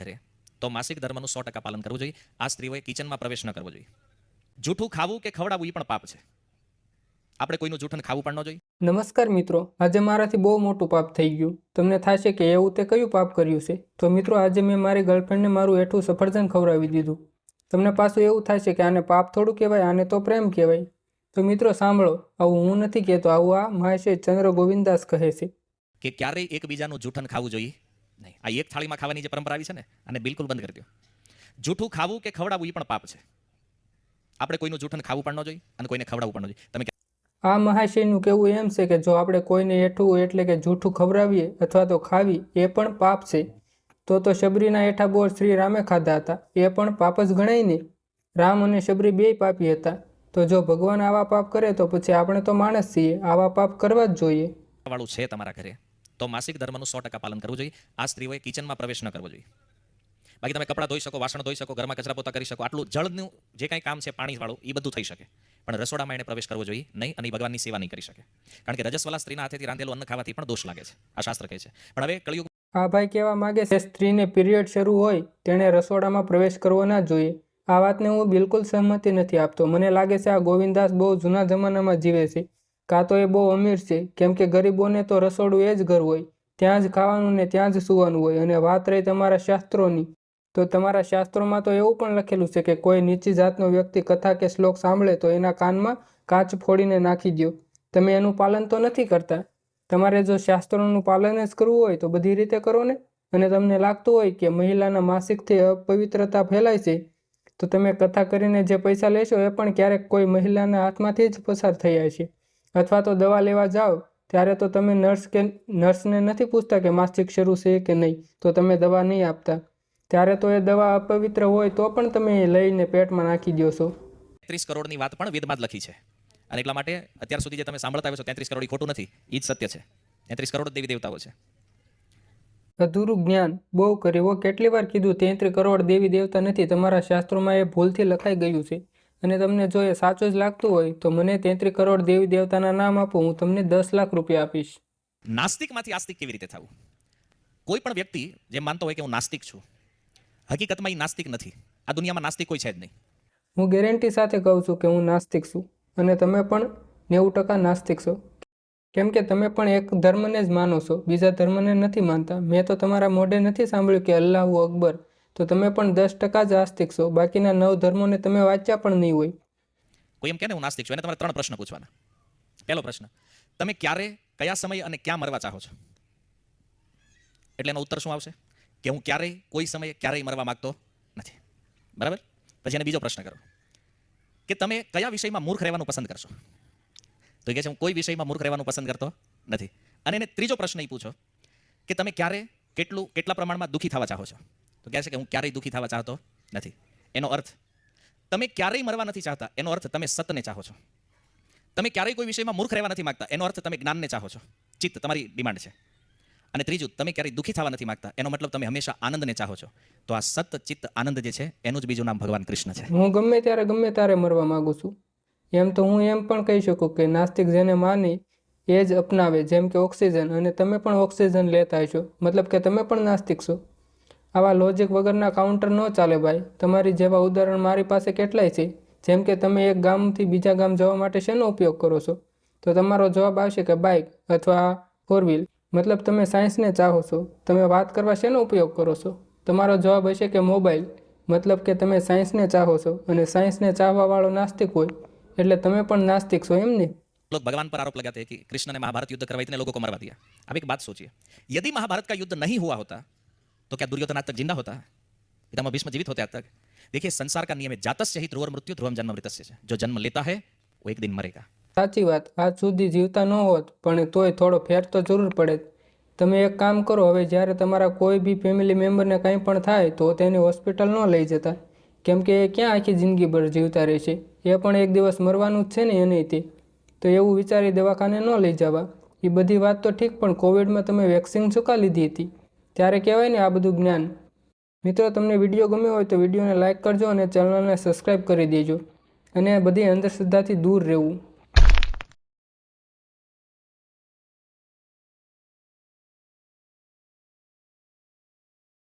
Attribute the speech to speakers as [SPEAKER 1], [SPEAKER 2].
[SPEAKER 1] ઘરે તો માસિક ધર્મનું સો ટકા પાલન કરવું જોઈએ. આ સ્ત્રીઓએ કિચનમાં પ્રવેશ ન કરવો જોઈએ. જૂઠું ખાવું કે ખવડાવવું એ પણ પાપ છે. આપણે કોઈનું જૂઠું ખાવું પણ ન જોઈએ.
[SPEAKER 2] નમસ્કાર મિત્રો આજે મારાથી બહુ મોટું પાપ થઈ ગયું. તમને થશે કે એવું તે કયું પાપ કર્યું છે? તો મિત્રો આજે મેં મારી ગર્લફ્રેન્ડને મારું એઠું સફરજન ખવડાવી દીધું. તમને પાછું એવું થશે કે આને પાપ થોડું કહેવાય આને તો પ્રેમ કહેવાય. તો મિત્રો સાંભળો. આવું હું નથી કહેતો. આવું આ મહેશે ચંદ્ર ગોવિંદાસ કહે છે.
[SPEAKER 1] કે ક્યારેય એકબીજાનું જૂઠન ખાવું જોઈએ. નહીં. આ એક થાળીમાં ખાવાની જે પરંપરા આવી છે ને આને બિલકુલ બંધ કરી દો. જૂઠું ખાવું કે ખવડાવવું એ પણ પાપ છે. આપણે કોઈનું જૂઠન ખાવું પણ ન જોઈએ અને કોઈને ખવડાવવું પણ ન જોઈએ. તમે
[SPEAKER 2] આ મહાશયનું કહેવું એમ છે કે જો આપણે કોઈને હેઠું એટલે કે જૂઠું ખવડાવીએ અથવા તો ખાવી એ પણ પાપ છે. તો તો શબરીના એઠા બોર શ્રી રામે ખાધા હતા. એ પણ પાપ જ ગણાય ને. રામ અને શબરી બેય પાપી હતા. તો જો ભગવાન આવા પાપ કરે તો પછી આપણે તો માણસ છીએ. આવા પાપ કરવા જ જોઈએ.
[SPEAKER 1] વાળું છે તમારા ઘરે. તો માસિક ધર્મનું સો ટકા પાલન કરવું જોઈએ. આ સ્ત્રીઓએ કિચનમાં પ્રવેશ ન કરવો જોઈએ. બાકી તમે કપડાં ધોઈ શકો, વાસણ ધોઈ શકો, ઘરમાં કચરા પોતા કરી શકો, આટલું જળનું જે કાંઈ કામ છે, પાણીવાળું એ બધું થઈ શકે. પણ રસોડામાં એને પ્રવેશ કરવો જોઈએ નહીં અને ભગવાનની સેવા નહીં કરી શકે. કારણ કે રજસ્વલા સ્ત્રીના હાથેથી રાંધેલું અન્ન ખાવાથી પણ દોષ લાગે છે. આ શાસ્ત્ર કહે છે. પણ હવે કળિયુગ
[SPEAKER 2] આ ભાઈ કહેવા માંગે છે, સ્ત્રીને પીરિયડ શરૂ હોય, તેણે રસોડામાં પ્રવેશ કરવો ના જોઈએ. આ વાતને હું બિલકુલ સહમતિ નથી આપતો. મને લાગે છે, આ ગોવિંદાસ બહુ જૂના જમાનામાં જીવે છે. કાં તો એ બહુ અમીર છે. કેમ કે ગરીબોને તો રસોડું એ જ ઘર હોય. ત્યાં જ ખાવાનું ને ત્યાં જ સૂવાનું હોય. અને વાત રહી તમારા શાસ્ત્રોની, તો તમારા શાસ્ત્રોમાં તો એવું પણ લખેલું છે કે કોઈ નીચી જાતનો વ્યક્તિ કથા કે શ્લોક સાંભળે તો એના કાનમાં કાચ ફોડીને નાખી દો તમે એનું પાલન તો નથી કરતા. તમારે જો શાસ્ત્રોનું પાલન જ કરવું હોય તો બધી રીતે કરો ને. અને તમને લાગતું હોય કે મહિલાના માસિકથી અપવિત્રતા ફેલાય છે, તો તમે કથા કરીને જે પૈસા લેશો એ પણ ક્યારેક કોઈ મહિલાના હાથમાંથી જ પસાર થયા છે અથવા તો દવા લેવા જાઓ ત્યારે તો તમે નર્સ કે નર્સને નથી પૂછતા કે માસિક શરૂ છે કે નહીં તો તમે દવા નહીં આપતા. ત્યારે તો એ દવા અપવિત્ર હોય તો પણ તમે લઈને પેટમાં નાખી દો છો.
[SPEAKER 1] ત્રીસ કરોડની વાત પણ વેદમાં જ લખી છે. અને એટલા માટે અત્યાર સુધી જે તમે સાંભળતા આવ્યો છો તેત્રીસ કરોડ ખોટું નથી એ જ સત્ય છે. તેત્રીસ કરોડ દેવી દેવતાઓ છે.
[SPEAKER 2] અધૂરું જ્ઞાન બહુ કર્યું. કેટલી વાર કીધું તેત્રીસ કરોડ દેવી દેવતા નથી તમારા શાસ્ત્રોમાં એ ભૂલથી લખાઈ ગયું છે. અને તમને જો એ સાચું જ લાગતું હોય તો મને તેત્રી કરોડ દેવી દેવતાના નામ આપો હું તમને દસ લાખ રૂપિયા આપીશ.
[SPEAKER 1] નાસ્તિકમાંથી આસ્તિક કેવી રીતે થવું? કોઈ પણ વ્યક્તિ જે માનતો હોય કે હું નાસ્તિક છું હકીકતમાં એ નાસ્તિક નથી. આ દુનિયામાં નાસ્તિક કોઈ છે જ નહીં.
[SPEAKER 2] હું ગેરંટી સાથે કહું છું કે હું નાસ્તિક છું અને તમે પણ નેવું ટકા નાસ્તિક છો. કેમ કે તમે પણ એક ધર્મને જ માનો છો બીજા ધર્મને નથી માનતા. મેં તો તમારા મોઢે નથી સાંભળ્યું કે અલ્લાહુ અકબર તો તમે પણ દસ ટકા જ આસ્તિક છો. બાકીના નવ ધર્મોને તમે વાંચ્યા પણ નહીં હોય.
[SPEAKER 1] કોઈ એમ કે હું નાસ્તિક છું. એને તમારે ત્રણ પ્રશ્ન પૂછવાના. પહેલો પ્રશ્ન, તમે ક્યારે, કયા સમય અને ક્યાં મરવા ચાહો છો? એટલે એનો ઉત્તર શું આવશે? કે, હું ક્યારેય, કોઈ સમયે ક્યારેય મરવા માંગતો નથી. બરાબર? પછી એને બીજો પ્રશ્ન કરો, કે તમે કયા વિષયમાં મૂર્ખ રહેવાનું પસંદ કરશો? તો કહે છે, હું કોઈ વિષયમાં મૂર્ખ રહેવાનું પસંદ કરતો નથી. અને એને ત્રીજો પ્રશ્ન એ પૂછો, કે તમે ક્યારે, કેટલું, કેટલા પ્રમાણમાં દુઃખી થવા ચાહો છો? તો કહે છે કે હું ક્યારેય દુઃખી થવા ચાહતો નથી. એનો અર્થ, તમે ક્યારેય મરવા નથી ચાહતા, એનો અર્થ તમે સતને ચાહો છો. તમે ક્યારેય કોઈ વિષયમાં મૂર્ખ રહેવા નથી માંગતા, એનો અર્થ તમે જ્ઞાનને ચાહો છો. ચિત્ત તમારી ડિમાન્ડ છે. અને ત્રીજું, તમે ક્યારેય દુઃખી થવા નથી માંગતા, એનો મતલબ તમે હંમેશા આનંદને ચાહો છો. તો આ સત, ચિત્ત, આનંદ જે છે, એનું જ બીજું નામ ભગવાન કૃષ્ણ છે.
[SPEAKER 2] હું ગમે ત્યારે ગમે ત્યારે મરવા માંગુ છું. એમ તો હું એમ પણ કહી શકું કે નાસ્તિક જેને માને, એ જ અપનાવે, જેમ કે ઓક્સિજન, અને તમે પણ ઓક્સિજન લેતા છો મતલબ કે તમે પણ નાસ્તિક છો. આવા લોજિક વગરના કાઉન્ટર ન ચાલે ભાઈ તમારી જેવા ઉદાહરણ મારી પાસે કેટલાય છે જેમ કે તમે એક ગામથી બીજા ગામ જવા માટે શેનો ઉપયોગ કરો છો તો તમારો જવાબ આવશે કે બાઇક અથવા ફોર વ્હીલ મતલબ તમે સાયન્સને ચાહો છો તમે વાત કરવા શેનો ઉપયોગ કરો છો તમારો જવાબ હશે કે મોબાઈલ મતલબ કે તમે સાયન્સને ચાહો છો અને સાયન્સને ચાહવાવાળો નાસ્તિક હોય એટલે તમે પણ નાસ્તિક છો એમ ને
[SPEAKER 1] लोग भगवान पर आरोप लगाते हैं कि कृष्ण ने महाभारत युद्ध करवाई इतने लोगों को मरवा दिया अब एक बात सोचिए यदि महाभारत का युद्ध नहीं हुआ होता तो क्या दुर्योधन आज तक जिंदा होता है पितामह भीष्म जीवित होते आज तक देखिए संसार का नियम है जातस्य ही ध्रुवर मृत्यु ध्रुवम जन्म मृतस्य છે જો જન્મ લેતા है वो एक दिन मरेगा
[SPEAKER 2] સાચી વાત આજ સુધી જીવતા ન હોત પણ તોય થોડો ફેર તો જરૂર પડે જ. તમે એક કામ કરો હવે જ્યારે તમારા કોઈ બી ફેમિલી મેમ્બરને કંઈ પણ થાય તો તેને હોસ્પિટલ ન લઈ જતા કેમ કે એ ક્યાં આખી જિંદગીભર જીવતા રહેશે એ પણ એક દિવસ મરવાનું જ છે ને એને તે તો એવું વિચારી દવાખાને ન લઈ જવા એ બધી વાત તો ઠીક પણ કોવિડમાં તમે વેક્સિન ચૂકા લીધી હતી ત્યારે કહેવાય ને આ બધું જ્ઞાન. મિત્રો, તમને વીડિયો ગમ્યો હોય તો વિડીયોને લાઇક કરજો અને ચેનલને સબસ્ક્રાઈબ કરી દેજો અને બધી અંધશ્રદ્ધાથી દૂર રહેવું.